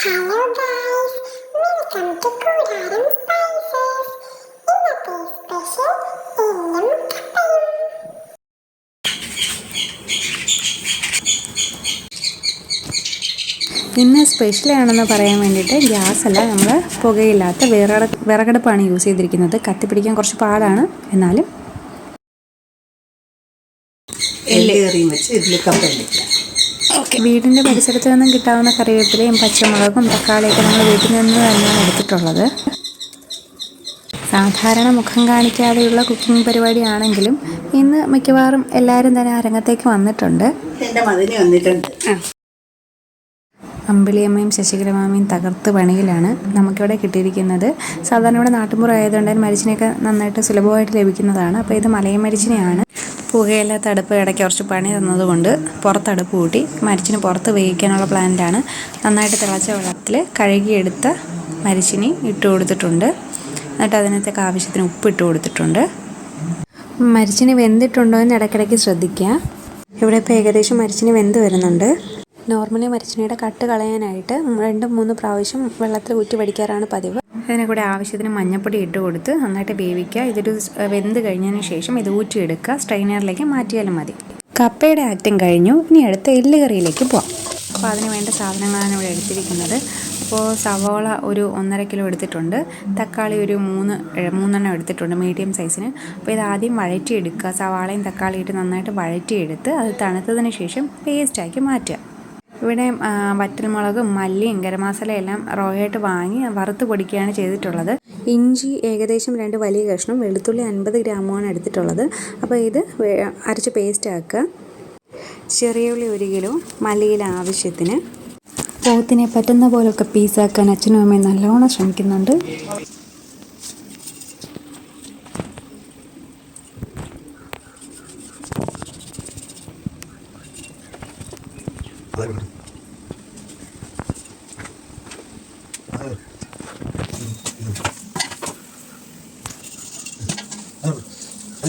Hello guys welcome to Koodaram spices ഇന്നത്തെ special എല്ലും കപ്പയും. ഇന്ന് സ്പെഷ്യലാണെന്ന് പറയാൻ വേണ്ടിയിട്ട് ഗ്യാസ് അല്ല നമ്മൾ പുകയില്ലാത്ത വിറകട വിറകടുപ്പാണ് യൂസ് ചെയ്തിരിക്കുന്നത്. കത്തിപ്പിടിക്കാൻ കുറച്ച് പാടാണ് എന്നാലും. എല്ലേറിയും വെച്ച് ഇതിൽ കപ്പ വീടിന്റെ പരിസരത്ത് നിന്നും കിട്ടാവുന്ന കറിവേപ്പിലയും പച്ചമുളകും തക്കാളിയൊക്കെ നമ്മൾ വീട്ടിൽ നിന്ന് തന്നെയാണ് എടുത്തിട്ടുള്ളത്. സാധാരണ മുഖം കാണിക്കാതെയുള്ള കുക്കിംഗ് പരിപാടിയാണെങ്കിലും ഇന്ന് മിക്കവാറും എല്ലാവരും തന്നെ ആ രംഗത്തേക്ക് വന്നിട്ടുണ്ട്. അമ്പിളിയമ്മയും ശശികലമാമയും തകർത്ത് പണിയിലാണ് നമുക്കിവിടെ കിട്ടിയിരിക്കുന്നത്. സാധാരണ ഇവിടെ നാട്ടുമ്പുറം ആയതുകൊണ്ട് മരിച്ചിനെയൊക്കെ നന്നായിട്ട് സുലഭമായിട്ട് ലഭിക്കുന്നതാണ്. അപ്പോൾ ഇത് മലയും മരിച്ചിനെയാണ്. പുകയില്ലാത്ത അടുപ്പ് ഇടയ്ക്ക് കുറച്ച് പണി തന്നതുകൊണ്ട് പുറത്തടുപ്പ് കൂട്ടി മരിച്ചിന് പുറത്ത് വേവിക്കാനുള്ള പ്ലാന്റാണ് നന്നായിട്ട് തിളച്ച വെള്ളത്തിൽ കഴുകിയെടുത്ത മരിച്ചിനി ഇട്ട് കൊടുത്തിട്ടുണ്ട്. എന്നിട്ട് അതിനകത്തേക്ക് ആവശ്യത്തിന് ഉപ്പ് ഇട്ട് കൊടുത്തിട്ടുണ്ട്. മരിച്ചിന് വെന്തിട്ടുണ്ടോ എന്ന് ഇടയ്ക്കിടയ്ക്ക് ശ്രദ്ധിക്കുക. ഇവിടെ ഇപ്പോൾ ഏകദേശം മരിച്ചിന് വെന്ത് വരുന്നുണ്ട്. നോർമലി മരിച്ചിനിയുടെ കട്ട് കളയാനായിട്ട് രണ്ടും മൂന്ന് പ്രാവശ്യം വെള്ളത്തിൽ ഊറ്റി പഠിക്കാറാണ് പതിവ്. അതിനെ കൂടെ ആവശ്യത്തിന് മഞ്ഞപ്പൊടി ഇട്ട് കൊടുത്ത് നന്നായിട്ട് വേവിക്കുക. ഇതൊരു വെന്ത് കഴിഞ്ഞതിന് ശേഷം ഇത് ഊറ്റിയെടുക്കുക. സ്ട്രെയിനറിലേക്ക് മാറ്റിയാലും മതി. കപ്പയുടെ ആക്ടിങ് കഴിഞ്ഞു. ഇനി അടുത്ത എല്ല് കറിയിലേക്ക് പോവാം. അപ്പോൾ അതിന് വേണ്ട സാധനങ്ങളാണ് ഇവിടെ എടുത്തിരിക്കുന്നത്. അപ്പോൾ സവോള ഒരു ഒന്നര കിലോ എടുത്തിട്ടുണ്ട്. തക്കാളി ഒരു മൂന്ന് മൂന്നെണ്ണം എടുത്തിട്ടുണ്ട് മീഡിയം സൈസിന്. അപ്പോൾ ഇത് ആദ്യം വഴറ്റിയെടുക്കുക. സവാളയും തക്കാളിയും ഇട്ട് നന്നായിട്ട് വഴറ്റിയെടുത്ത് അത് തണുത്തതിന് ശേഷം പേസ്റ്റാക്കി മാറ്റുക. ഇവിടെ വറ്റൽമുളക് മല്ലിയും ഗരം മസാലയെല്ലാം റോയായിട്ട് വാങ്ങി വറുത്ത് പൊടിക്കുകയാണ് ചെയ്തിട്ടുള്ളത്. ഇഞ്ചി ഏകദേശം രണ്ട് വലിയ കഷ്ണം വെളുത്തുള്ളി അൻപത് ഗ്രാമുമാണ് എടുത്തിട്ടുള്ളത്. അപ്പോൾ ഇത് അരച്ച് പേസ്റ്റ് ആക്കുക. ചെറിയ ഉള്ളി ഒരു കിലോ മല്ലിയില ആവശ്യത്തിന്. പോത്തിനെ പറ്റുന്ന പോലൊക്കെ പീസാക്കാൻ അച്ഛനും അമ്മയും നല്ലോണം ശ്രമിക്കുന്നുണ്ട്.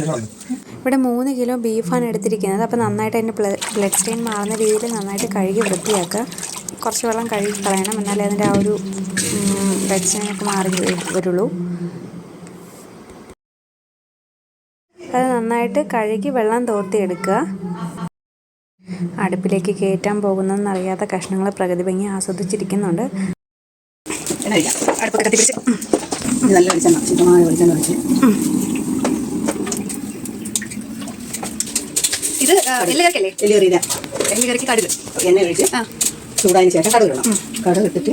ഇവിടെ മൂന്ന് കിലോ ബീഫാണ് എടുത്തിരിക്കുന്നത്. അപ്പോൾ നന്നായിട്ട് അതിന്റെ ബ്ലഡ് സ്റ്റെയിൻ മാറുന്ന രീതിയിൽ നന്നായിട്ട് കഴുകി വൃത്തിയാക്കുക. കുറച്ച് വെള്ളം കഴുകി കളയണം. എന്നാലേ അതിന്റെ ആ ഒരു ബ്ലഡ് സ്റ്റെയിനൊക്കെ മാറി വ- വരുള്ളൂ. അത് നന്നായിട്ട് കഴുകി വെള്ളം തോർത്തിയെടുക്കുക. അടുപ്പിലേക്ക് കയറ്റാൻ പോകുന്നതെന്നറിയാത്ത കഷ്ണങ്ങൾ പ്രകൃതി ഭംഗി ആസ്വദിച്ചിരിക്കുന്നുണ്ട്. അടുപ്പൊക്കെ കത്തിപ്പിടിച്ച് ഇത് നല്ല വെളിച്ചെണ്ണ. ശുദ്ധമായ വെളിച്ചെണ്ണ ഇത് കടുക്. എണ്ണ ഒഴിച്ച് ചൂടായതിന് ശേഷം കടുക് ഇടണം. കടുക് ഇട്ടിട്ട്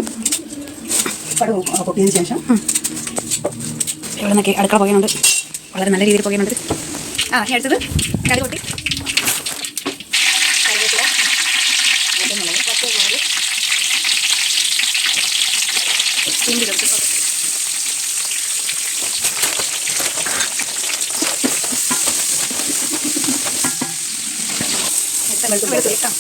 കടുക് പൊട്ടിയതിന് ശേഷം ഇവിടെ നിന്നൊക്കെ അടുക്കള പോകാനുണ്ട് വളരെ നല്ല രീതിയിൽ പോകാനുണ്ട് ആ അടുത്തത് കടുക് പൊട്ടി കറിവേപ്പില, പച്ചമുളക്, പച്ചമുളക്, ഇഞ്ചി കുറച്ച് കുറച്ച്. വെളുത്തുള്ളി, ആ.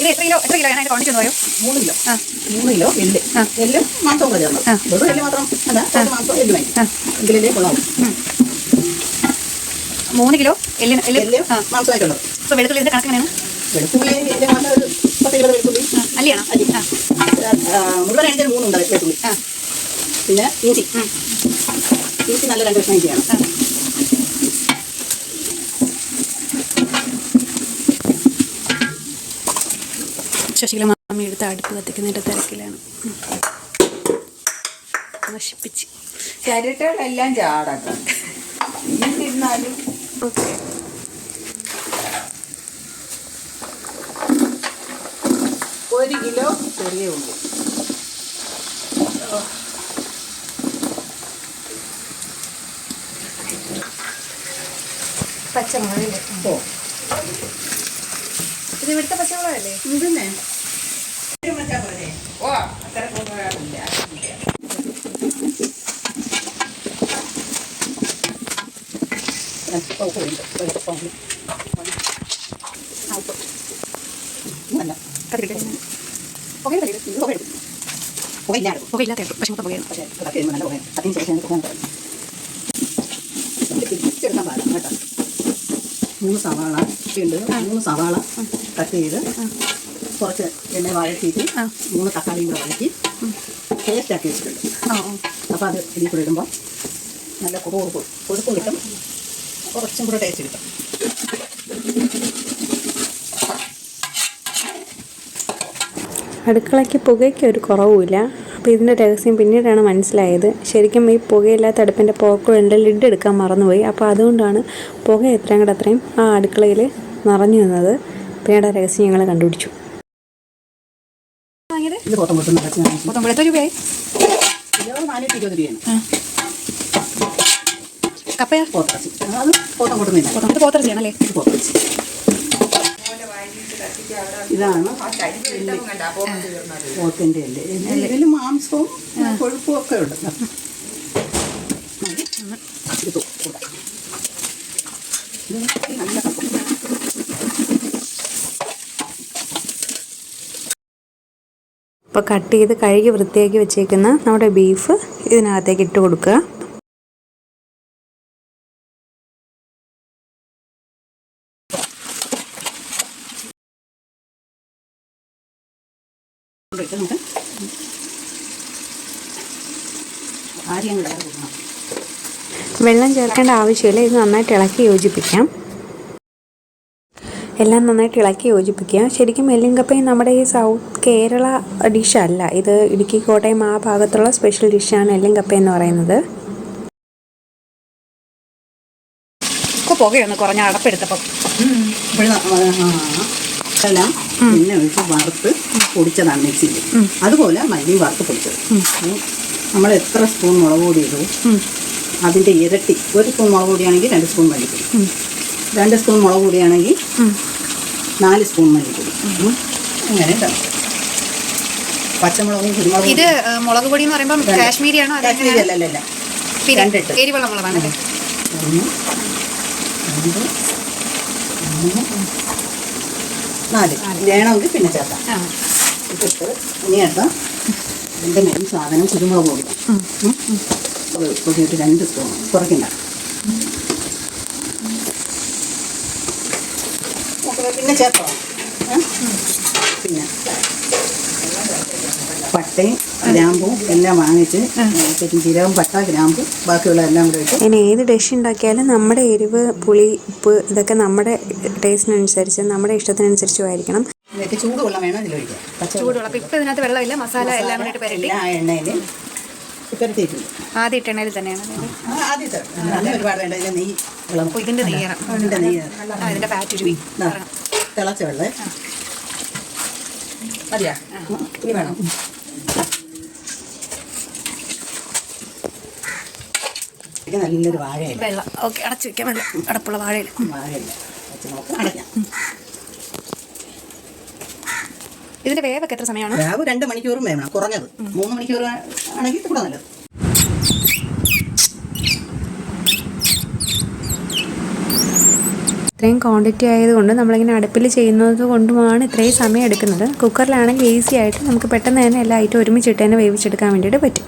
ഇത് എത്ര കിലോ എത്ര കിലോ? ഞാൻ ക്വാണ്ടിറ്റി ഒന്ന് പറയോ. മൂന്ന് കിലോ. ആ. മൂന്ന് കിലോ എല്ല് എല്ലും മാംസവും കൂടെ ചേർന്നു. വെറും എല്ല് മാത്രം അല്ല കുറച്ച് മാംസം എല്ല് വേണം. ആ. എങ്കിലേ കൊള്ളാവും. മൂന്ന് കിലോ എല്ലിന് എല്ല് മാംസമായിട്ടുള്ളത് അപ്പോൾ വെളുത്തുള്ളി ഇതിന്റെ കണക്ക് എങ്ങനെയാണ്? വെളുത്തുള്ളി ഒരു പത്ത് കിലോ വെളുത്തുള്ളി. അല്ലിയാണോ? അല്ലി. മുഴുവൻ എണ്ണത്തിൽ മൂന്നുണ്ട് വെളുത്തുള്ളി. പിന്നെ ഇഞ്ചി. ഇഞ്ചി നല്ല രണ്ട് കഷ്ണം ഇഞ്ചിയാണ്. ശശികല മാമി എടുത്ത് അടുപ്പ് കത്തിക്കുന്നതിന്റെ തിരക്കിലാണ്. നശിപ്പിച്ച്. ചരിട്ടുകളെല്ലാം ചാടാക്കാം ഓക്കെ. ഒരു കിലോ ചെറിയ ഉള്ളി. പച്ചമുളക് ഓ. ഇത് ഇവിടുത്തെ പച്ചമുളകല്ലേ? ഇതന്നെ ഓ അത്ര പുകയില്ല പുകയില്ലാതെ പുകയില്ലാത്ത പക്ഷെ മൊത്തം പുകയാണ് പക്ഷേ നല്ല പുകയാണ് അതിന് ശേഷം തുടങ്ങി തിരിച്ചെടുക്കാൻ പാടില്ല കേട്ടോ മൂന്ന് സവാള ഉണ്ട്. മൂന്ന് സവാള. കട്ട് ചെയ്ത് കുറച്ച് എണ്ണ വഴറ്റിയിട്ട്. മൂന്ന് തക്കാളിയും കൂടെ വഴറ്റി പേസ്റ്റ് ആക്കി വെച്ചിട്ടുണ്ട്. അപ്പോൾ അത് ഇതിൽ കൂടെ ഇടുമ്പോൾ നല്ല കുറുകുറുപ്പ് കൊഴുപ്പ് കിട്ടും. കുറച്ചും കൂടെ ടേസ്റ്റ് കിട്ടും. അടുക്കളയ്ക്ക് പുകയ്ക്ക് ഒരു കുറവുമില്ല. അപ്പോൾ ഇതിന്റെ രഹസ്യം പിന്നീടാണ് മനസ്സിലായത്. ശരിക്കും ഈ പുകയില്ലാത്ത അടുപ്പിന്റെ പോക്കുകളുടെ ലിഡ് എടുക്കാൻ മറന്നുപോയി. അപ്പോൾ അതുകൊണ്ടാണ് പുക എത്രയും കൂടെ അത്രയും ആ അടുക്കളയിൽ നിറഞ്ഞു നിന്നത്. ആ രഹസ്യം ഞങ്ങൾ കണ്ടുപിടിച്ചു. ഇത് എത്ര രൂപയായി? കപ്പയാ? പോത്തറച്ചി. അത് പോത്തം പോത്തിറച്ചിയാണല്ലേ പോത്തറച്ചി ഇതാണ് പോത്തിന്റെ അല്ലേ. ഇതിൽ മാംസവും കൊഴുപ്പും ഒക്കെ ഉണ്ട് ഇത് തു- കൂടാം. ഇത് നല്ല കപ്പ. അപ്പോൾ കട്ട് ചെയ്ത് കഴുകി വൃത്തിയാക്കി വെച്ചേക്കുന്ന നമ്മുടെ ബീഫ് ഇതിനകത്തേക്ക് ഇട്ട് കൊടുക്കുക. വെള്ളം ചേർക്കേണ്ട ആവശ്യമില്ല ഇത് നന്നായിട്ട് ഇളക്കി യോജിപ്പിക്കാം. എല്ലാം നന്നായിട്ട് ഇളക്കി യോജിപ്പിക്കുക. ശരിക്കും എല്ലിങ്കപ്പയും നമ്മുടെ ഈ സൗത്ത് കേരള ഡിഷല്ല ഇത് ഇടുക്കി കോട്ടയം ആ ഭാഗത്തുള്ള സ്പെഷ്യൽ ഡിഷാണ് എല്ലിങ്കപ്പ എന്ന് പറയുന്നത്. പുകയൊന്ന് കുറഞ്ഞ അടപ്പെടുത്തപ്പം. എല്ലാം പിന്നെ ഒഴിച്ച് വറുത്ത് പൊടിച്ചതാണ് മിക്സിയിൽ. അതുപോലെ മല്ലിയും വറുത്ത് പൊടിച്ചത്. നമ്മൾ എത്ര സ്പൂൺ മുളക് പൊടി ഇടും? അതിന്റെ ഇരട്ടി. ഒരു സ്പൂൺ മുളക് പൊടിയാണെങ്കിൽ രണ്ട് സ്പൂൺ മല്ലിപ്പൊടി. രണ്ട് സ്പൂൺ മുളക് പൊടിയാണെങ്കിൽ നാല് സ്പൂൺ മല്ലിപ്പൊടി. അങ്ങനെ പച്ചമുളകും കുരുമുളകും ഇത് മുളക് പൊടി എന്ന് പറയുമ്പോൾ കാശ്മീരിയാണോ കാശ്മീരി അല്ല അല്ല രണ്ടിട്ട് എരിവുള്ള മുളകാണ് ഒന്ന് രണ്ട് മൂന്ന് നാല് വേണമെങ്കിൽ പിന്നെ ചേർക്കാം ഇതിട്ട് ഇനി എടുത്താൽ ഇതിന്റെ മെയിൻ സാധനം കുരുമുളക് പൊടി പൊടിയിട്ട് രണ്ട് സ്പൂൺ കുറയ്ക്കണ്ട പിന്നെ ചേർത്തോ? പിന്നെ. പട്ടയും ഗ്രാമ്പും എല്ലാം വാങ്ങിച്ച് പെരുംജീരകം പട്ട ഗ്രാമ്പു ബാക്കിയുള്ള എല്ലാം കൂടെ ഇട്ട്. ഇനി ഏത് ഡിഷ് ഉണ്ടാക്കിയാലും നമ്മുടെ എരിവ് പുളി ഉപ്പ് ഇതൊക്കെ നമ്മുടെ ടേസ്റ്റിനനുസരിച്ച് നമ്മുടെ ഇഷ്ടത്തിനനുസരിച്ചും ആയിരിക്കണം. എന്നിട്ട് ചൂടുവെള്ളം വേണം ഇതിലൊഴിക്കാം ചൂടുവെള്ളം. ചൂടുള്ള ഇപ്പം ഇതിനകത്ത് വെള്ളമില്ല. മസാല എല്ലാം കൂടി പെരട്ടി. ആ എണ്ണയിൽ പുരട്ടിയിട്ടുണ്ട് ആദ്യ ഇട്ടെണ്ണയിൽ തന്നെയാണ് ആദ്യത്തെ ഒരുപാട് വേണ്ട. നെയ്യ്. അപ്പോൾ ഇതിന്റെ നെയ്യറ ഇതിന്റെ നെയ്യ്. ഇതിന്റെ ഫാറ്റ് ഒരു ദാ, തിളച്ച വെള്ളേ മതിയാ. ഇനി വേണം. നല്ലൊരു വാഴയില്ല വെള്ളം. ഓക്കെ അടച്ചു വെക്കാൻ വേണ്ട അടപ്പുള്ള വാഴയില്ല വാഴയില്ല വെച്ച് നോക്കാം. ഇതിന്റെ വേവൊക്കെ എത്ര സമയമാണ്? വേവ് രണ്ട് മണിക്കൂറും വേണം കുറഞ്ഞത്. മൂന്ന് മണിക്കൂർ ആണെങ്കിൽ കൂടെ നല്ലത്. ഇത്രയും ക്വാണ്ടിറ്റി ആയതുകൊണ്ട് നമ്മളിങ്ങനെ അടുപ്പിൽ ചെയ്യുന്നത് കൊണ്ടുമാണ് ഇത്രയും സമയം എടുക്കുന്നത്. കുക്കറിലാണെങ്കിൽ ഈസി ആയിട്ട് നമുക്ക് പെട്ടെന്ന് തന്നെ എല്ലാ ഐറ്റം ഒരുമിച്ചിട്ട് തന്നെ വേവിച്ചെടുക്കാൻ വേണ്ടിയിട്ട് പറ്റും.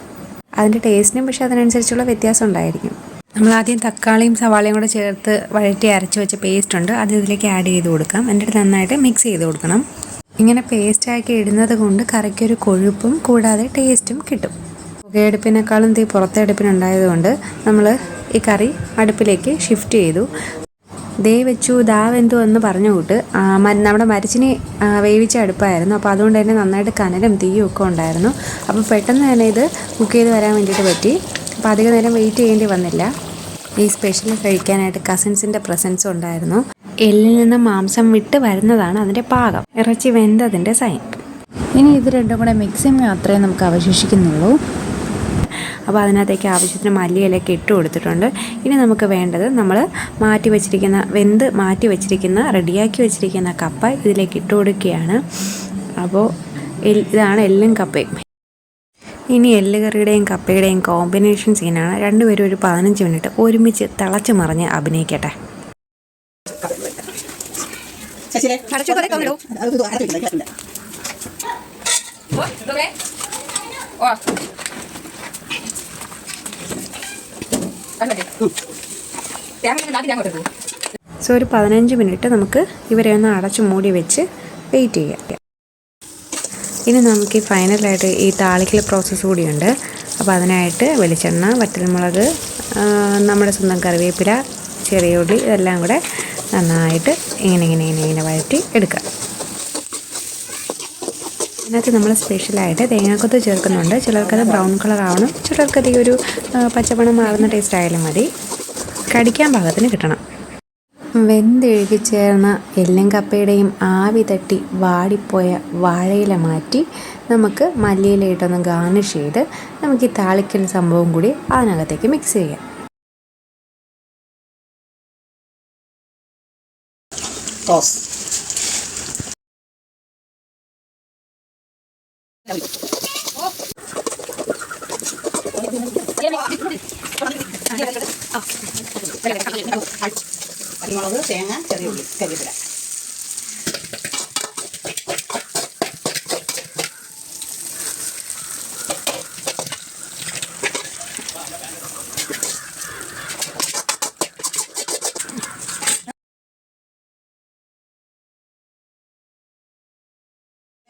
അതിന്റെ ടേസ്റ്റിനും പക്ഷേ അതിനനുസരിച്ചുള്ള വ്യത്യാസം ഉണ്ടായിരിക്കും. നമ്മൾ ആദ്യം തക്കാളിയും സവാളയും കൂടെ ചേർത്ത് വഴറ്റി അരച്ച് വെച്ച പേസ്റ്റ് ഉണ്ട്. അത് ഇതിലേക്ക് ആഡ് ചെയ്ത് കൊടുക്കാം. എന്നിട്ട് നന്നായിട്ട് മിക്സ് ചെയ്ത് കൊടുക്കണം. ഇങ്ങനെ പേസ്റ്റാക്കി ഇടുന്നത് കൊണ്ട് കറിക്കൊരു കൊഴുപ്പും കൂടാതെ ടേസ്റ്റും കിട്ടും. പുകയടുപ്പിനേക്കാളും തീ പുറത്തെ അടുപ്പിനുണ്ടായതുകൊണ്ട് നമ്മൾ ഈ കറി അടുപ്പിലേക്ക് ഷിഫ്റ്റ് ചെയ്തു. ദേ വെച്ചു ദാ വെന്തു എന്ന് പറഞ്ഞു കൂട്ട് നമ്മുടെ മരിച്ചിനെ വേവിച്ച അടുപ്പായിരുന്നു. അപ്പോൾ അതുകൊണ്ട് തന്നെ നന്നായിട്ട് കനലും തീയും ഒക്കെ ഉണ്ടായിരുന്നു. അപ്പോൾ പെട്ടെന്ന് തന്നെ ഇത് കുക്ക് ചെയ്ത് വരാൻ വേണ്ടിയിട്ട് പറ്റി. അപ്പോൾ അധിക നേരം വെയിറ്റ് ചെയ്യേണ്ടി വന്നില്ല. ഈ സ്പെഷ്യൽ കഴിക്കാനായിട്ട് കസിൻസിന്റെ പ്രസൻസും ഉണ്ടായിരുന്നു. എല്ലിൽ നിന്ന് മാംസം വിട്ട് വരുന്നതാണ് അതിന്റെ പാകം. ഇറച്ചി വെന്തതിന്റെ സൈൻ ഇനി ഇത് രണ്ടും കൂടെ മിക്സിങ് മാത്രമേ നമുക്ക് അവശേഷിക്കുന്നുള്ളൂ. അപ്പോൾ അതിനകത്തേക്ക് ആവശ്യത്തിന് മല്ലിയിലൊക്കെ ഇട്ട് കൊടുത്തിട്ടുണ്ട്. ഇനി നമുക്ക് വേണ്ടത് നമ്മൾ മാറ്റി വെച്ചിരിക്കുന്ന വെന്ത് മാറ്റി വെച്ചിരിക്കുന്ന റെഡിയാക്കി വെച്ചിരിക്കുന്ന കപ്പ ഇതിലേക്ക് ഇട്ട് കൊടുക്കുകയാണ്. അപ്പോൾ ഇതാണ് എല്ലും കപ്പയും. ഇനി എല്ല് കറിയുടെയും കപ്പയുടെയും കോമ്പിനേഷൻ സീനാണ് രണ്ടുപേരും ഒരു പതിനഞ്ച് മിനിറ്റ് ഒരുമിച്ച് തിളച്ച് മറിഞ്ഞ് അഭിനയിക്കട്ടെ. ശശിരെ അടച്ചു വെക്കാതെ തുറന്നിടൂ. അത് ഇത് അടച്ചു വെക്കണ്ട, കേട്ടില്ല. സോ ഒരു പതിനഞ്ച് മിനിറ്റ് നമുക്ക് ഇവരെ ഒന്ന് അടച്ചു മൂടി വെച്ച് വെയിറ്റ് ചെയ്യാം. ഇനി നമുക്ക് ഈ ഫൈനലായിട്ട് ഈ താളിക്കൽ പ്രോസസ്സ് കൂടിയുണ്ട്. അപ്പോൾ അതിനായിട്ട് വെളിച്ചെണ്ണ വറ്റൽമുളക് നമ്മുടെ സ്വന്തം കറിവേപ്പില ചെറിയ ഉള്ളി ഇതെല്ലാം കൂടെ നന്നായിട്ട് ഇങ്ങനെ ഇങ്ങനെ ഇങ്ങനെ ഇങ്ങനെ വഴറ്റി എടുക്കുക അതിനകത്ത് നമ്മൾ സ്പെഷ്യലായിട്ട് തേങ്ങാക്കൊത്ത് ചേർക്കുന്നുണ്ട്. ചിലർക്കത് ബ്രൗൺ കളർ ആവണം. ചിലർക്കത് ഈ ഒരു പച്ചപ്പണം മാറുന്ന ടേസ്റ്റ് ആയാലും മതി. കടിക്കാൻ പാകത്തിന് കിട്ടണം. വെന്തെഴുകി ചേർന്ന എല്ലും കപ്പയുടെയും ആവി തട്ടി വാടിപ്പോയ വാഴയില മാറ്റി നമുക്ക് മല്ലിയിലയിട്ടൊന്ന് ഗാർണിഷ് ചെയ്ത് നമുക്ക് ഈ താളിക്കൽ സംഭവം കൂടി അതിനകത്തേക്ക് മിക്സ് ചെയ്യാം. പച്ചമുളക് തേങ്ങ ചെറിയ ഉള്ളി കരിവേപ്പില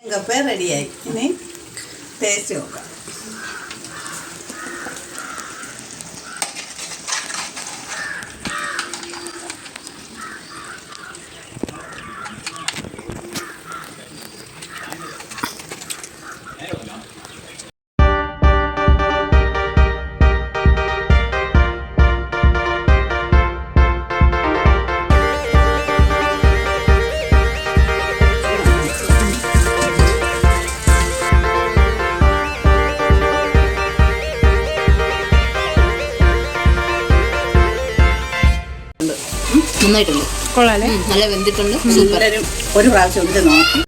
കപ്പ റെഡിയായി ഇനി ടേസ്റ്റ് നോക്കാം നന്നായിട്ടുണ്ട്. കൊള്ളാല്ലേ നല്ല വെന്തിട്ടുണ്ട്. സൂപ്പർ. ഒരു പ്രാവശ്യം നോക്കി.